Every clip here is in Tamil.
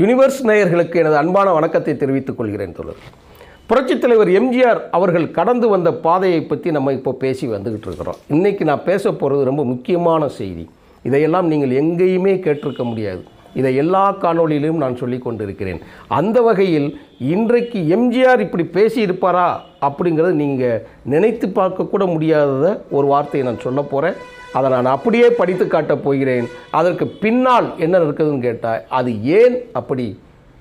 யுனிவர்ஸ் நேயர்களுக்கு எனது அன்பான வணக்கத்தை தெரிவித்துக் கொள்கிறேன் தொடர் புரட்சித் தலைவர் எம்ஜிஆர் அவர்கள் கடந்து வந்த பாதையை பற்றி நம்ம இப்போ பேசி வந்துக்கிட்டு இருக்கிறோம். இன்றைக்கி நான் பேச போகிறது ரொம்ப முக்கியமான செய்தி. இதையெல்லாம் நீங்கள் எங்கேயுமே கேட்டிருக்க முடியாது. இதை எல்லா காணொலியிலும் நான் சொல்லி கொண்டிருக்கிறேன். அந்த வகையில் இன்றைக்கு எம்ஜிஆர் இப்படி பேசியிருப்பாரா அப்படிங்கிறது நீங்கள் நினைத்து பார்க்கக்கூட முடியாத ஒரு வார்த்தையை நான் சொல்ல போகிறேன் அதை நான் அப்படியே படித்து காட்டப் போகிறேன். அதற்கு பின்னால் என்ன இருக்குதுன்னு கேட்டால் அது ஏன் அப்படி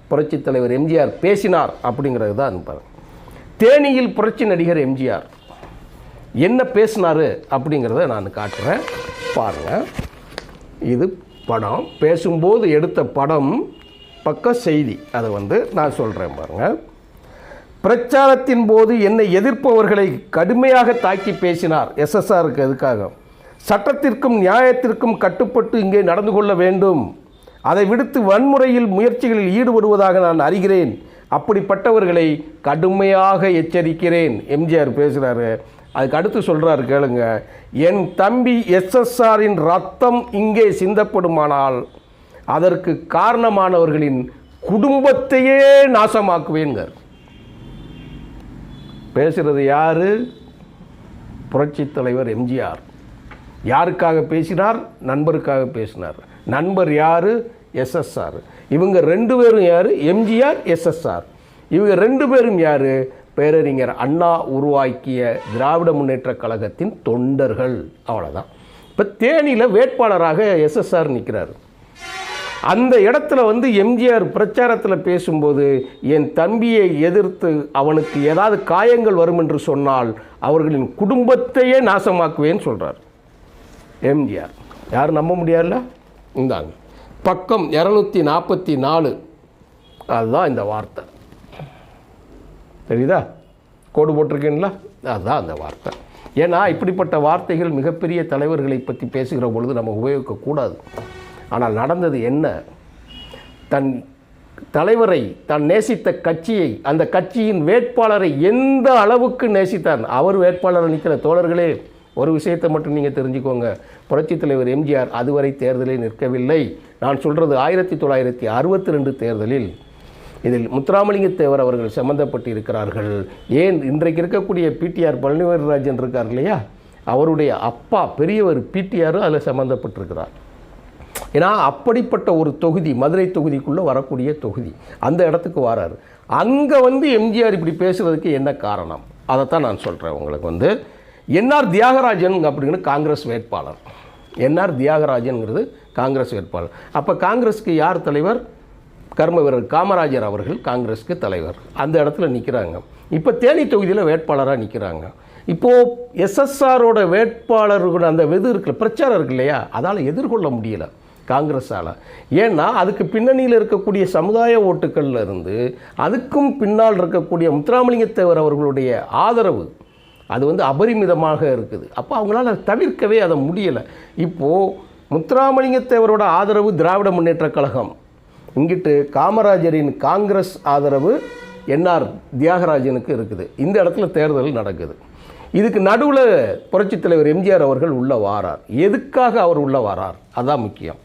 புரட்சித் தலைவர் எம்ஜிஆர் பேசினார் அப்படிங்கிறது தான் பாருங்கள் தேனியில் புரட்சி நடிகர் எம்ஜிஆர் என்ன பேசினார் அப்படிங்கிறத நான் காட்டுறேன். பாருங்கள் இது படம். பேசும்போது எடுத்த படம் பக்க செய்தி. அதை வந்து நான் சொல்கிறேன் பாருங்கள் பிரச்சாரத்தின் போது என்னை எதிர்ப்பவர்களை கடுமையாக தாக்கி பேசினார் எஸ்எஸ்ஆருக்கு எதுக்காக? சட்டத்திற்கும் நியாயத்திற்கும் கட்டுப்பட்டு இங்கே நடந்து கொள்ள வேண்டும். அதை விடுத்து வன்முறையில் முயற்சிகளில் ஈடுபடுவதாக நான் அறிகிறேன். அப்படிப்பட்டவர்களை கடுமையாக எச்சரிக்கிறேன். எம்ஜிஆர் பேசுகிறாரு அதுக்கு அடுத்து சொல்கிறாரு கேளுங்க. என் தம்பி எஸ்எஸ்ஆரின் ரத்தம் இங்கே சிந்தப்படுமானால் அதற்கு காரணமானவர்களின் குடும்பத்தையே நாசமாக்குவேன்கிறார். பேசுகிறது யார்? புரட்சித் தலைவர் எம்ஜிஆர். யாருக்காக பேசினார்? நண்பருக்காக பேசினார். நண்பர் யார்? எஸ்எஸ்ஆர் இவங்க ரெண்டு பேரும் யார்? எம்ஜிஆர் எஸ்எஸ்ஆர் இவங்க ரெண்டு பேரும் யார்? பேரறிஞர் அண்ணா உருவாக்கிய திராவிட முன்னேற்ற கழகத்தின் தொண்டர்கள். அவ்வளோதான் இப்போ தேனியில் வேட்பாளராக எஸ்எஸ்ஆர் நிற்கிறார் அந்த இடத்துல வந்து எம்ஜிஆர் பிரச்சாரத்தில் பேசும்போது என் தம்பியை எதிர்த்து அவனுக்கு ஏதாவது காயங்கள் வரும் என்று சொன்னால் அவர்களின் குடும்பத்தையே நாசமாக்குவேன்னு சொல்கிறார் எம்ஜிஆர். யாரும் நம்ப முடியாதுல்ல? இந்தாங்க. பக்கம் இரநூத்தி நாற்பத்தி நாலு அதுதான் இந்த வார்த்தை. தெரியுதா? கோடு போட்டிருக்கீங்களா? அதுதான் அந்த வார்த்தை. ஏன்னா இப்படிப்பட்ட வார்த்தைகள் மிகப்பெரிய தலைவர்களை பற்றி பேசுகிற பொழுது நம்ம உபயோகிக்கக்கூடாது. ஆனால் நடந்தது என்ன? தன் தலைவரை தான் நேசித்த கட்சியை அந்த கட்சியின் வேட்பாளரை எந்த அளவுக்கு நேசித்தான்? அவர் வேட்பாளர் நிற்கிற தோழர்களே ஒரு விஷயத்தை மட்டும் நீங்கள் தெரிஞ்சுக்கோங்க. புரட்சி தலைவர் எம்ஜிஆர் அதுவரை தேர்தலில் நிற்கவில்லை. நான் சொல்கிறது ஆயிரத்தி தொள்ளாயிரத்தி அறுபத்தி ரெண்டு தேர்தலில். இதில் முத்துராமலிங்க தேவர் அவர்கள் சம்மந்தப்பட்டு இருக்கிறார்கள் ஏன் இன்றைக்கு இருக்கக்கூடிய பிடிஆர் பழனிவரராஜன் இருக்கார் இல்லையா? அவருடைய அப்பா பெரியவர் பிடிஆரும் அதில் சம்மந்தப்பட்டிருக்கிறார் ஏன்னா அப்படிப்பட்ட ஒரு தொகுதி மதுரை தொகுதிக்குள்ளே வரக்கூடிய தொகுதி அந்த இடத்துக்கு வராரு. அங்கே வந்து எம்ஜிஆர் இப்படி பேசுகிறதுக்கு என்ன காரணம்? அதைத்தான் நான் சொல்கிறேன் உங்களுக்கு வந்து. என்ஆர் தியாகராஜன் அப்படிங்கிற காங்கிரஸ் வேட்பாளர். என்ஆர் தியாகராஜன்ங்கிறது காங்கிரஸ் வேட்பாளர். அப்போ காங்கிரஸுக்கு யார் தலைவர்? கர்ம வீரர் காமராஜர் அவர்கள் காங்கிரஸுக்கு தலைவர். அந்த இடத்துல நிற்கிறாங்க இப்போ தேனி தொகுதியில் வேட்பாளராக நிற்கிறாங்க இப்போது எஸ்எஸ்ஆரோட வேட்பாளர்களோட அந்த வெது இருக்குல்ல பிரச்சாரம் இருக்கு இல்லையா? அதால் எதிர்கொள்ள முடியல காங்கிரஸால். ஏன்னா அதுக்கு பின்னணியில் இருக்கக்கூடிய சமுதாய ஓட்டுக்களில் இருந்து அதுக்கும் பின்னால் இருக்கக்கூடிய முத்துராமலிங்க தேவர் அவர்களுடைய ஆதரவு அது வந்து அபரிமிதமாக இருக்குது. அப்போ அவங்களால தவிர்க்கவே அதை முடியலை. இப்போது முத்துராமலிங்கத்தேவரோட ஆதரவு திராவிட முன்னேற்றக் கழகம். இங்கிட்டு காமராஜரின் காங்கிரஸ் ஆதரவு என்ஆர் தியாகராஜனுக்கு இருக்குது. இந்த இடத்துல தேர்தல் நடக்குது. இதுக்கு நடுவில் புரட்சித் தலைவர் எம்ஜிஆர் அவர்கள் உள்ள வாரார். எதுக்காக அவர் உள்ள வாரார்? அதான் முக்கியம்.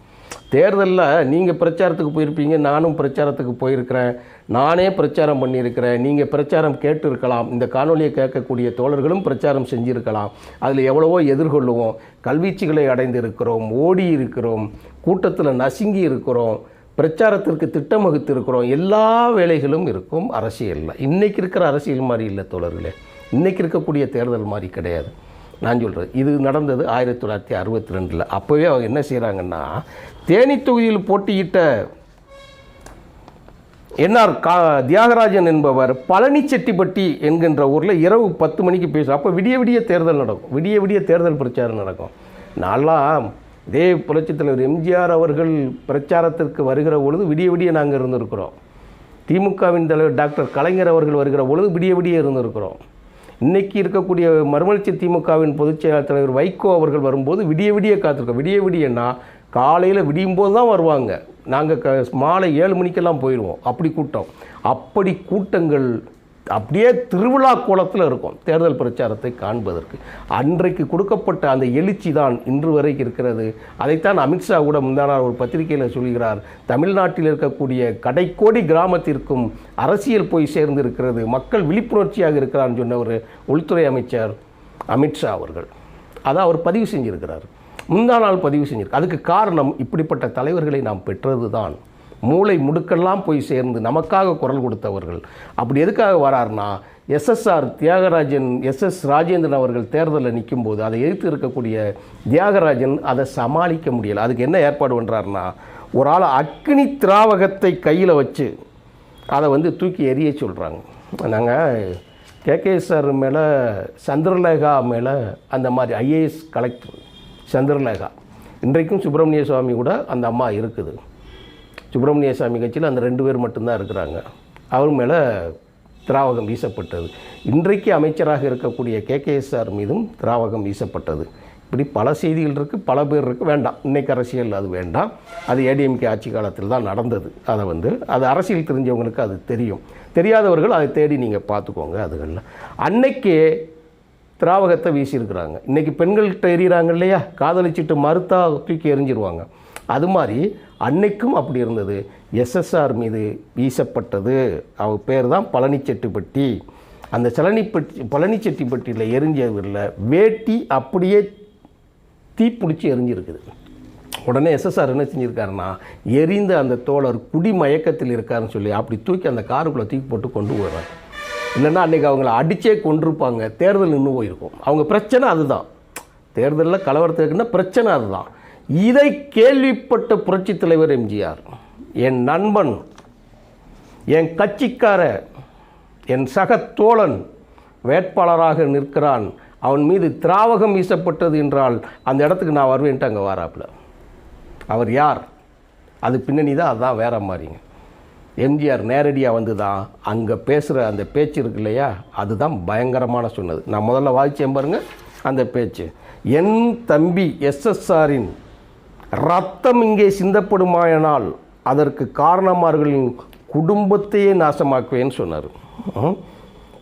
தேர்தலில் நீங்கள் பிரச்சாரத்துக்கு போயிருப்பீங்க நானும் பிரச்சாரத்துக்கு போயிருக்கிறேன் நானே பிரச்சாரம் பண்ணியிருக்கிறேன் நீங்கள் பிரச்சாரம் கேட்டு இருக்கலாம் இந்த காணொலியை கேட்கக்கூடிய தோழர்களும் பிரச்சாரம் செஞ்சுருக்கலாம் அதில் எவ்வளவோ எதிர்கொள்ளுவோம் கல்வீச்சுகளை அடைந்து இருக்கிறோம் ஓடி இருக்கிறோம் கூட்டத்தில் நசுங்கி இருக்கிறோம் பிரச்சாரத்திற்கு திட்டம் வகுத்து இருக்கிறோம் எல்லா வேலைகளும் இருக்கும் அரசியலில். இன்றைக்கி இருக்கிற அரசியல் மாதிரி இல்லை தோழர்களே. இன்றைக்கி இருக்கக்கூடிய தேர்தல் மாதிரி கிடையாது. நான் சொல்கிறேன் இது நடந்தது ஆயிரத்தி தொள்ளாயிரத்தி அறுபத்தி ரெண்டில். அப்போவே அவங்க என்ன செய்கிறாங்கன்னா தேனி தொகுதியில் போட்டியிட்ட என்ஆர் கா தியாகராஜன் என்பவர் பழனிச்செட்டிப்பட்டி என்கின்ற ஊரில் இரவு பத்து மணிக்கு பேசும் அப்போ விடிய விடிய தேர்தல் நடக்கும். விடிய விடிய தேர்தல் பிரச்சாரம் நடக்கும். நான்லாம் இதே புரட்சித் தலைவர் எம்ஜிஆர் அவர்கள் பிரச்சாரத்திற்கு வருகிற பொழுது விடிய விடிய நாங்கள் இருந்திருக்கிறோம். திமுகவின் தலைவர் டாக்டர் கலைஞர் அவர்கள் வருகிற பொழுது விடிய விடிய இருந்திருக்கிறோம். இன்றைக்கி இருக்கக்கூடிய மறுமலர்ச்சி திமுகவின் பொதுச் செயலாளர் தலைவர் வைகோ அவர்கள் வரும்போது விடிய விடிய காத்திருக்கோம். விடிய விடியன்னா காலையில் விடியும் போது தான் வருவாங்க. நாங்கள் க மாலை ஏழு மணிக்கெல்லாம் போயிடுவோம் அப்படி கூட்டம். அப்படி கூட்டங்கள் அப்படியே திருவிழா கோலத்தில் இருக்கும். தேர்தல் பிரச்சாரத்தை காண்பதற்கு. அன்றைக்கு கொடுக்கப்பட்ட அந்த எழுச்சி தான் இன்று வரைக்கும் இருக்கிறது. அதைத்தான் அமித்ஷா கூட முந்தானார் ஒரு பத்திரிகையில் சொல்கிறார். தமிழ்நாட்டில் இருக்கக்கூடிய கடைக்கோடி கிராமத்திற்கும் அரசியல் போய் சேர்ந்து இருக்கிறது மக்கள் விழிப்புணர்ச்சியாக இருக்கிறான்னு சொன்ன ஒரு உள்துறை அமைச்சர் அமித்ஷா அவர்கள். அதை அவர் பதிவு செஞ்சிருக்கிறார். முந்தா நாள் பதிவு செஞ்சிருக்கு அதுக்கு காரணம் இப்படிப்பட்ட தலைவர்களை நாம் பெற்றது தான் மூளை முடுக்கெல்லாம் போய் சேர்ந்து நமக்காக குரல் கொடுத்தவர்கள். அப்படி எதுக்காக வரார்னா எஸ்எஸ்ஆர் தியாகராஜன் எஸ்எஸ் ராஜேந்திரன் அவர்கள் தேர்தலில் நிற்கும்போது அதை எதிர்த்து இருக்கக்கூடிய தியாகராஜன் அதை சமாளிக்க முடியலை. அதுக்கு என்ன ஏற்பாடு பண்ணுறாருனா ஒரு ஆள் அக்னி திராவகத்தை கையில் வச்சு அதை வந்து தூக்கி எறிய சொல்கிறாங்க நாங்கள் கேகே சார் மேலே சந்திரலேகா மேலே அந்த மாதிரி ஐஏஎஸ் கலெக்டர் சந்திரலேகா. இன்றைக்கும் சுப்பிரமணிய சுவாமி கூட அந்த அம்மா இருக்குது. சுப்பிரமணிய சாமி கட்சியில் அந்த ரெண்டு பேர் மட்டும்தான் இருக்கிறாங்க. அவர் மேலே திராவகம் வீசப்பட்டது. இன்றைக்கு அமைச்சராக இருக்கக்கூடிய கேகேஎஸ்ஆர் மீதும் திராவகம் வீசப்பட்டது. இப்படி பல செய்திகள் இருக்குது பல பேர் இருக்குது வேண்டாம். இன்றைக்கு அரசியல் அது வேண்டாம். அது ஏடிஎம்கே ஆட்சி காலத்தில் தான் நடந்தது. அதை வந்து அது அரசியல் தெரிஞ்சவங்களுக்கு அது தெரியும். தெரியாதவர்கள் அதை தேடி நீங்கள் பார்த்துக்கோங்க அதுகளில். அன்னைக்கே திராவகத்தை வீசியிருக்கிறாங்க. இன்றைக்கி பெண்கள்கிட்ட எறிகிறாங்க இல்லையா? காதலிச்சிட்டு மறுத்தா தூக்கி எறிஞ்சிருவாங்க. அது மாதிரி அன்னைக்கும் அப்படி இருந்தது. எஸ்எஸ்ஆர் மீது வீசப்பட்டது. அவ பேர் தான் பழனிச்செட்டிப்பட்டி. அந்த சலனிப்பட்டி பழனிச்செட்டிப்பட்டியில் எரிஞ்சதில் வேட்டி அப்படியே தீப்பிடிச்சி எரிஞ்சிருக்குது. உடனே எஸ்எஸ்ஆர் என்ன செஞ்சுருக்காருன்னா எரிந்த அந்த தோழர் குடி மயக்கத்தில் இருக்காருன்னு சொல்லி அப்படி தூக்கி அந்த காருக்குள்ளே தூக்கி போட்டு கொண்டு போகிறார் இல்லைன்னா அன்றைக்கி அவங்கள அடித்தே கொண்டிருப்பாங்க தேர்தல் நின்று போயிருக்கும். அவங்க பிரச்சனை அதுதான். தேர்தலில் கலவரத்துக்குன்னா பிரச்சனை அதுதான். இதை கேள்விப்பட்ட புரட்சித் தலைவர் எம்ஜிஆர் என் நண்பன் என் கட்சிக்கார என் சக தோழன் வேட்பாளராக நிற்கிறான். அவன் மீது திராவகம் வீசப்பட்டது என்றால் அந்த இடத்துக்கு நான் வருவேன்ட்டு அங்கே வாராப்பில். அவர் யார்? அது பின்னணி தான் அதுதான் வேற மாதிரிங்க. எம்ஜிஆர் நேரடியாக வந்து தான் அங்கே பேசுகிற அந்த பேச்சு இருக்கு இல்லையா அதுதான் பயங்கரமான சொன்னது. நான் முதல்ல வாதிச்சேன் பாருங்கள் அந்த பேச்சு. என் தம்பி எஸ்எஸ்ஆரின் ரத்தம் இங்கே சிந்தப்படுமாயினால் அதற்கு காரணமார்களின் குடும்பத்தையே நாசமாக்குவேன்னு சொன்னார். ம்.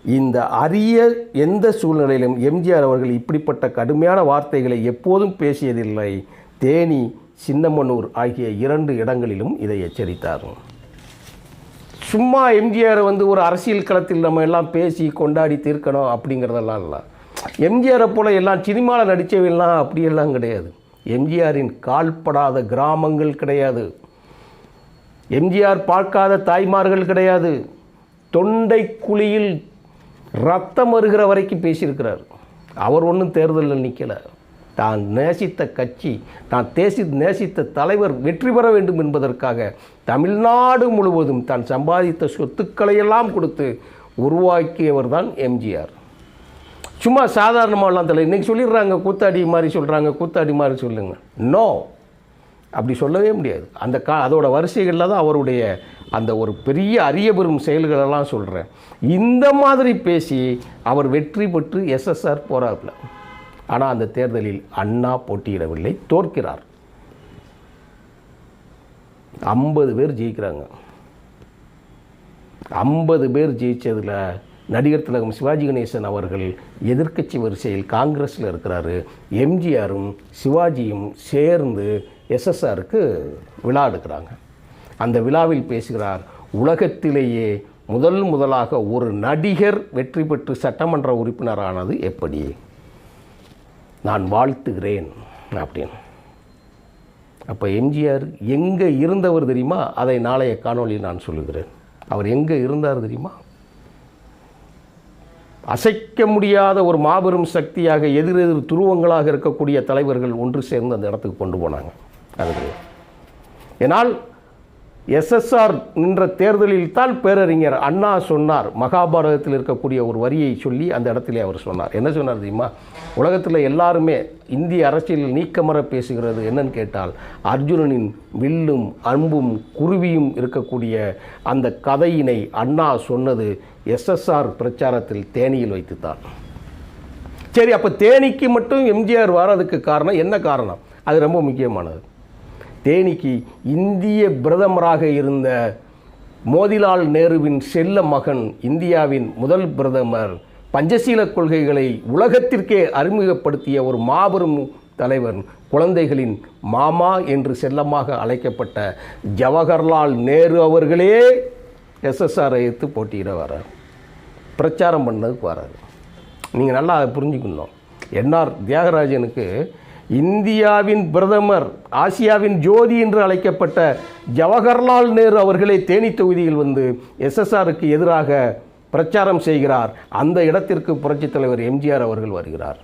இந்த அரிய எந்த சூழ்நிலையிலும் எம்ஜிஆர் அவர்கள் இப்படிப்பட்ட கடுமையான வார்த்தைகளை எப்போதும் பேசியதில்லை. தேனி சின்னமனூர் ஆகிய இரண்டு இடங்களிலும் இதை எச்சரித்தார். சும்மா எம்ஜிஆரை வந்து ஒரு அரசியல் களத்தில் நம்ம எல்லாம் பேசி கொண்டாடி தீர்க்கணும் அப்படிங்கிறதெல்லாம் இல்லை. எம்ஜிஆரை போல எல்லாம் சினிமாவில் நடித்தவெல்லாம் அப்படியெல்லாம் கிடையாது. எம்ஜிஆரின் கால்படாத கிராமங்கள் கிடையாது. எம்ஜிஆர் பார்க்காத தாய்மார்கள் கிடையாது. தொண்டை குழியில் ரத்தம் வருகிற வரைக்கும் பேசியிருக்கிறார். அவர் ஒன்றும் தேர்தலில் நிற்கலை தான் நேசித்த கட்சி தான் தேசி நேசித்த தலைவர் வெற்றி பெற வேண்டும் என்பதற்காக தமிழ்நாடு முழுவதும் தான் சம்பாதித்த சொத்துக்களையெல்லாம் கொடுத்து உருவாக்கியவர் தான் எம்ஜிஆர். சும்மா சாதாரணமாகலாம் தெரியல. இன்றைக்கி சொல்லிடுறாங்க கூத்தாடி மாதிரி சொல்கிறாங்க கூத்தாடி மாதிரி சொல்லுங்க. நோ அப்படி சொல்லவே முடியாது. அந்த கா அதோட வரிசைகளில் தான் அவருடைய அந்த ஒரு பெரிய அறிய பெறும் செயல்களெல்லாம் சொல்கிறேன் இந்த மாதிரி பேசி அவர் வெற்றி பெற்று எஸ்எஸ்ஆர் போகிறாப்புல ஆனால் அந்த தேர்தலில் அண்ணா போட்டியிடவில்லை தோற்கிறார். ஐம்பது பேர் ஜெயிக்கிறாங்க. ஐம்பது பேர் ஜெயித்ததில் நடிகர் திலகம் சிவாஜி கணேசன் அவர்கள் எதிர்க்கட்சி வரிசையில் காங்கிரஸில் இருக்கிறாரு. எம்ஜிஆரும் சிவாஜியும் சேர்ந்து எஸ்எஸ்ஆருக்கு விழா எடுக்கிறாங்க. அந்த விழாவில் பேசுகிறார் உலகத்திலேயே முதல் முதலாக ஒரு நடிகர் வெற்றி பெற்று சட்டமன்ற உறுப்பினரானது எப்படி? நான் வாழ்த்துகிறேன் அப்படின்னு. அப்போ எம்ஜிஆர் எங்கே இருந்தவர் தெரியுமா? அதை நாளைய காணொளியில் நான் சொல்லுகிறேன். அவர் எங்கே இருந்தார் தெரியுமா? அசைக்க முடியாத ஒரு மாபெரும் சக்தியாக எதிரெதிர் துருவங்களாக இருக்கக்கூடிய தலைவர்கள் ஒன்று சேர்ந்து அந்த இடத்துக்கு கொண்டு போனாங்க. அது ஏனால் எஸ்எஸ்ஆர் நின்ற தேர்தலில் தான் பேரறிஞர் அண்ணா சொன்னார். மகாபாரதத்தில் இருக்கக்கூடிய ஒரு வரியை சொல்லி அந்த இடத்திலே அவர் சொன்னார். என்ன சொன்னார் தெரியுமா? உலகத்தில் எல்லாருமே இந்திய அரசியலில் நீக்கமர பேசுகிறது என்னன்னு கேட்டால் அர்ஜுனனின் வில்லும் அன்பும் குருவியும் இருக்கக்கூடிய அந்த கதையினை அண்ணா சொன்னது எஸ்எஸ்ஆர் பிரச்சாரத்தில் தேனியில் வைத்துத்தான். சரி அப்போ தேனிக்கு மட்டும் எம்ஜிஆர் வர்றதுக்கு காரணம் என்ன காரணம்? அது ரொம்ப முக்கியமானது. தேனிக்கு இந்திய பிரதமராக இருந்த மோதிலால் நேருவின் செல்ல மகன் இந்தியாவின் முதல் பிரதமர் பஞ்சசீல கொள்கைகளை உலகத்திற்கே அறிமுகப்படுத்திய ஒரு மாபெரும் தலைவர் குழந்தைகளின் மாமா என்று செல்லமாக அழைக்கப்பட்ட ஜவஹர்லால் நேரு அவர்களே எஸ்எஸ்ஆரை எடுத்து போட்டியிட வரார் பிரச்சாரம் பண்ணதுக்கு வராரு நீங்கள் நல்லா அதை புரிஞ்சுக்கணும் என்ஆர் தியாகராஜனுக்கு இந்தியாவின் பிரதமர் ஆசியாவின் ஜோதி என்று அழைக்கப்பட்ட ஜவஹர்லால் நேரு அவர்களே தேனி தொகுதியில் வந்து எஸ்எஸ்ஆருக்கு எதிராக பிரச்சாரம் செய்கிறார். அந்த இடத்திற்கு புரட்சித் தலைவர் எம்ஜிஆர் அவர்கள் வருகிறார்.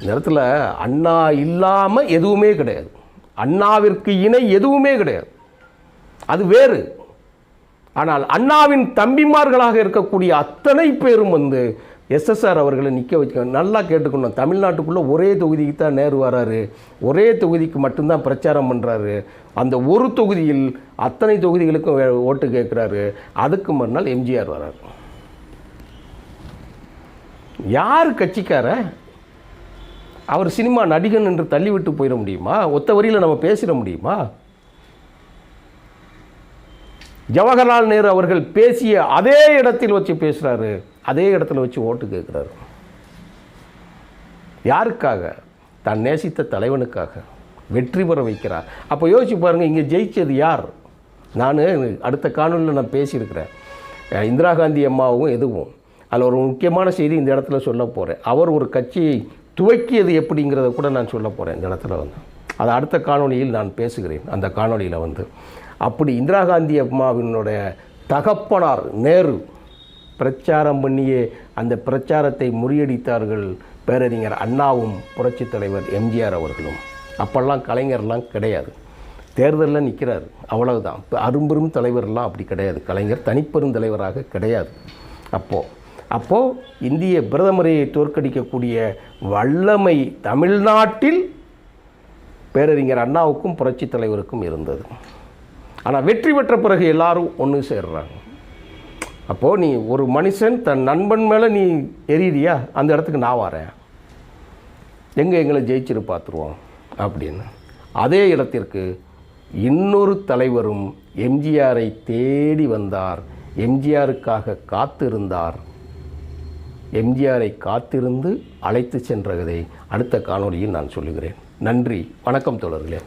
இந்த இடத்துல அண்ணா இல்லாமல் எதுவுமே கிடையாது. அண்ணாவிற்கு இணை எதுவுமே கிடையாது. அது வேறு. ஆனால் அண்ணாவின் தம்பிமார்களாக இருக்கக்கூடிய அத்தனை பேரும் வந்து எஸ்எஸ்ஆர் அவர்களை நிற்க வச்சு நல்லா கேட்டுக்கணும். தமிழ்நாட்டுக்குள்ளே ஒரே தொகுதிக்கு தான் நேரு வராரு. ஒரே தொகுதிக்கு மட்டும்தான் பிரச்சாரம் பண்ணுறாரு அந்த ஒரு தொகுதியில் அத்தனை தொகுதிகளுக்கும் ஓட்டு கேட்குறாரு. அதுக்கு மறுநாள் எம்ஜிஆர் வராரு. யார் கட்சிக்கார? அவர் சினிமா நடிகன் என்று தள்ளிவிட்டு போயிட முடியுமா? ஒத்த வரியில் நம்ம பேசிட முடியுமா? ஜவஹர்லால் நேரு அவர்கள் பேசிய அதே இடத்தில் வச்சு பேசுகிறாரு அதே இடத்துல வச்சு ஓட்டு கேட்குறாரு. யாருக்காக? தான் நேசித்த தலைவனுக்காக வெற்றி பெற வைக்கிறார். அப்போ யோசிச்சு பாருங்கள் இங்கே ஜெயிச்சது யார்? நான் அடுத்த காணொலியில் நான் பேசியிருக்கிறேன். இந்திரா காந்தி அம்மாவும் எதுவும். அதில் ஒரு முக்கியமான செய்தி இந்த இடத்துல சொல்ல போகிறேன் அவர் ஒரு கட்சியை துவக்கியது எப்படிங்கிறத கூட நான் சொல்ல போகிறேன் இந்த இடத்துல வந்து. அது அடுத்த காணொளியில் நான் பேசுகிறேன் அந்த காணொளியில் வந்து. அப்படி இந்திரா காந்தி அம்மாவினுடைய தகப்பனார் நேரு பிரச்சாரம் பண்ணியே அந்த பிரச்சாரத்தை முறியடித்தார்கள் பேரறிஞர் அண்ணாவும் புரட்சித் தலைவர் எம்ஜிஆர் அவர்களும். அப்போல்லாம் கலைஞர்லாம் கிடையாது. தேர்தலில் நிற்கிறார் அவ்வளவுதான். இப்போ அரும்பெரும் தலைவர்லாம் அப்படி கிடையாது. கலைஞர் தனிப்பெரும் தலைவராக கிடையாது. அப்போது அப்போது இந்திய பிரதமரை தோற்கடிக்கக்கூடிய வல்லமை தமிழ்நாட்டில் பேரறிஞர் அண்ணாவுக்கும் புரட்சித் தலைவருக்கும் இருந்தது. ஆனால் வெற்றி பெற்ற பிறகு எல்லாரும் ஒன்று சேர்றாங்க. அப்போது நீ ஒரு மனுஷன் தன் நண்பன் மேலே நீ எரியிறியா அந்த இடத்துக்கு நான் வரேன். எங்கே எங்களை ஜெயிச்சிரு பார்த்துருவோம் அப்படின்னு. அதே இடத்திற்கு இன்னொரு தலைவரும் எம்ஜிஆரை தேடி வந்தார். எம்ஜிஆருக்காக காத்திருந்தார். எம்ஜிஆரை காத்திருந்து அழைத்து சென்றதை அடுத்த காணொலியில் நான் சொல்லுகிறேன். நன்றி. வணக்கம் தொடர்களேன்